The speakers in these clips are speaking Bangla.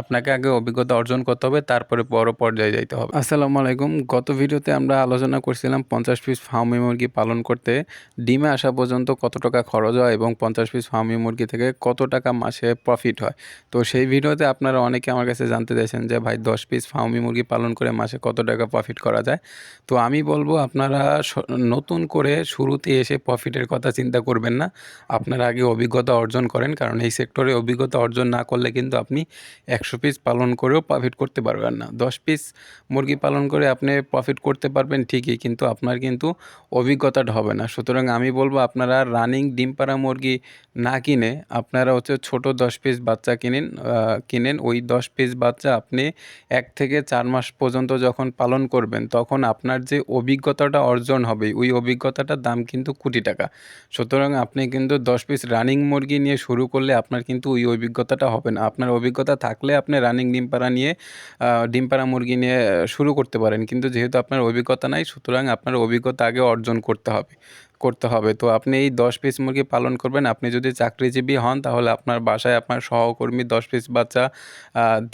আপনাকে আগে অভিজ্ঞতা অর্জন করতে হবে, তারপরে বড় পর্যায়ে যাইতে হবে। আসসালামু আলাইকুম। গত ভিডিওতে আমরা আলোচনা করছিলাম পঞ্চাশ পিস ফার্মি মুরগি পালন করতে। ডিমে আসা পর্যন্ত কত টাকা খরচ হয় এবং পঞ্চাশ পিস ফার্মি মুরগি থেকে কত টাকা মাসে প্রফিট হয়? তো সেই ভিডিওতে আপনারা অনেকে আমার কাছে জানতে চাইছেন যে, ভাই, দশ পিস ফার্মি মুরগি পালন করে মাসে কত টাকা প্রফিট করা যায়? তো আমি বলব, আপনারা নতুন করে শুরুতে এসে প্রফিটের কথা চিন্তা করবেন না। আপনারা আগে অভিজ্ঞতা অর্জন করেন, কারণ এই সেক্টরে অভিজ্ঞতা অর্জন না করলে কিন্তু আপনি একশো পিস পালন করেও প্রফিট করতে পারবেন না। দশ পিস মুরগি পালন করে আপনি প্রফিট করতে পারবেন ঠিকই, কিন্তু আপনার কিন্তু অভিজ্ঞতাটা হবে না। সুতরাং আমি বলব, আপনারা রানিং ডিম পাড়া মুরগি না কিনে আপনারা হচ্ছে ছোট দশ পিস বাচ্চা কিনেন কিনেন। ওই দশ পিস বাচ্চা আপনি এক থেকে চার মাস পর্যন্ত যখন পালন করবেন, তখন আপনার যে অভিজ্ঞতাটা অর্জন হবে, ওই অভিজ্ঞতাটার দাম কিন্তু কোটি টাকা। সুতরাং আপনি কিন্তু দশ পিস রানিং মুরগি নিয়ে শুরু করলে আপনার কিন্তু ওই অভিজ্ঞতাটা হবে না। আপনার অভিজ্ঞতা থাকলে আপনি রানিং ডিম পাড়া নিয়ে ডিম পাড়া মুরগি নিয়ে শুরু করতে পারেন। কিন্তু যেহেতু আপনার অভিজ্ঞতা নাই, সুতরাং আপনার অভিজ্ঞতা আগে অর্জন করতে হবে। করতে হবে। তো আপনি এই দশ পিস মুরগি পালন করবেন। আপনি যদি চাকরিজীবী হন, তাহলে আপনার বাসায় আপনার সহকর্মী দশ পিস বাচ্চা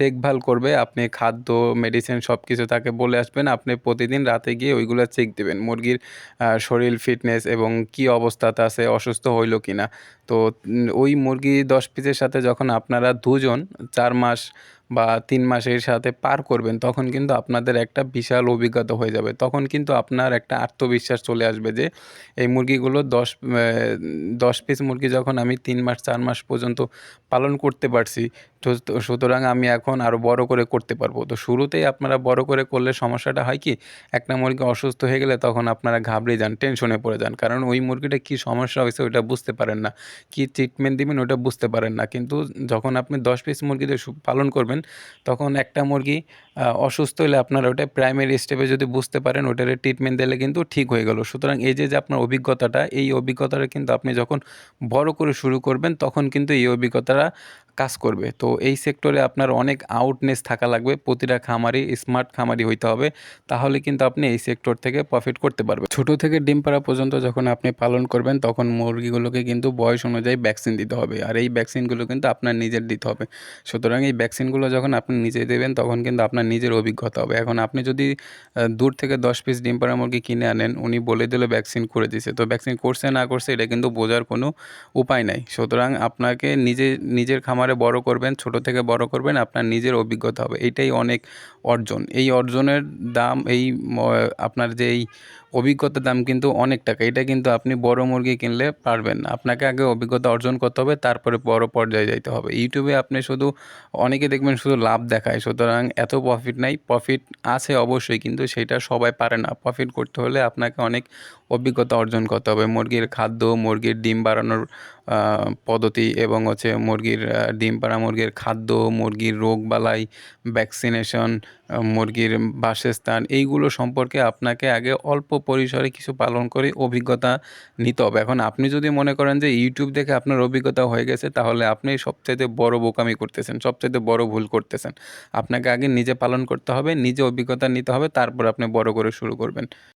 দেখভাল করবে। আপনি খাদ্য মেডিসিন সব কিছু তাকে বলে আসবেন। আপনি প্রতিদিন রাতে গিয়ে ওইগুলো চেক দেবেন, মুরগির শরীর ফিটনেস এবং কি অবস্থাতে আছে অসুস্থ হইল কি না তো ওই মুরগি দশ পিসের সাথে যখন আপনারা দুজন, চার মাস বা তিন মাসের সাথে পার করবেন, তখন কিন্তু আপনাদের একটা বিশাল অভিজ্ঞতা হয়ে যাবে। তখন কিন্তু আপনার একটা আত্মবিশ্বাস চলে আসবে যে, এই মুরগিগুলো দশ দশ পিস মুরগি যখন আমি তিন মাস, চার মাস পর্যন্ত পালন করতে পারছি সুতরাং আমি এখন আরও বড় করে করতে পারব। তো শুরুতেই আপনারা বড় করে করলে সমস্যাটা হয় কি, একটা মুরগি অসুস্থ হয়ে গেলে তখন আপনারা ঘাবড়ে যান, টেনশনে পড়ে যান। কারণ ওই মুরগিটা কী সমস্যা হয়েছে ওইটা বুঝতে পারেন না, কী ট্রিটমেন্ট দিবেন ওটা বুঝতে পারেন না। কিন্তু যখন আপনি দশ পিস মুরগিতে সু- পালন করবেন তখন একটা মুরগি অসুস্থ হলে আপনারা ওটা প্রাইমারি স্টেপে যদি বুঝতে পারেন, ওটার ট্রিটমেন্ট দিলে কিন্তু ঠিক হয়ে গেল। সুতরাং এই যে যে আপনার অভিজ্ঞতাটা, এই অভিজ্ঞতাটা কিন্তু আপনি যখন বড় করে শুরু করবেন, তখন কিন্তু এই অভিজ্ঞতাটা কাজ করবে। তো এই সেক্টরে আপনার অনেক আউটনেস থাকা লাগবে, প্রতিটা খামারি স্মার্ট খামারি হইতে হবে, তাহলে কিন্তু আপনি এই সেক্টর থেকে প্রফিট করতে পারবেন। ছোট থেকে ডিম পাড়া পর্যন্ত যখন আপনি পালন করবেন, তখন মুরগিগুলোকে কিন্তু বয়স অনুযায়ী ভ্যাকসিন দিতে হবে, আর এই ভ্যাকসিনগুলো কিন্তু আপনার নিজের দিতে হবে। সুতরাং এই ভ্যাকসিনগুলো যখন আপনি নিজে দেবেন, তখন কিন্তু আপনার নিজের অভিজ্ঞতা হবে। এখন আপনি যদি দূর থেকে দশ পিস ডিম পাড়া মুরগি কিনে আনেন, উনি বলে দিলে ভ্যাকসিন করে দিছে। তো ভ্যাকসিন করছে না করছে এটা কিন্তু বোঝার কোনো উপায় নাই। সুতরাং আপনাকে নিজে, নিজের খামারে বড় করবেন, ছোট থেকে বড় করবেন, আপনার নিজের অভিজ্ঞতা হবে। এটাই অনেক অর্জন। এই অর্জনের দাম, এই আপনার যে এই অভিজ্ঞতার দাম কিন্তু অনেক টাকা। এটা কিন্তু আপনি বড় মুরগি কিনলে পারবেন না। আপনাকে আগে অভিজ্ঞতা অর্জন করতে হবে, তারপরে বড় পর্যায়ে যাইতে হবে। ইউটিউবে আপনি শুধু, অনেকে দেখবেন শুধু লাভ দেখায়, সুতরাং এত প্রফিট নাই। প্রফিট আছে অবশ্যই, কিন্তু সেটা সবাই পারে না। প্রফিট করতে হলে আপনাকে অনেক অভিজ্ঞতা অর্জন করতে হবে। মুরগির খাদ্য, মুরগির ডিম বাড়ানোর পদ্ধতি এবং হচ্ছে মুরগির ডিম পাড়া মুরগির খাদ্য, মুরগির রোগ বালাই ভ্যাকসিনেশন মুরগির বাসস্থান এইগুলো সম্পর্কে আপনাকে আগে অল্প পরিসরে কিছু পালন করে অভিজ্ঞতা নিতে হবে। এখন আপনি যদি মনে করেন যে ইউটিউব দেখে আপনার অভিজ্ঞতা হয়ে গেছে, তাহলে আপনি সবচাইতে বড় বোকামি করতেছেন, সবচাইতে বড় ভুল করতেছেন। আপনাকে আগে নিজে পালন করতে হবে, নিজে অভিজ্ঞতা নিতে হবে, তারপর আপনি বড় করে শুরু করবেন।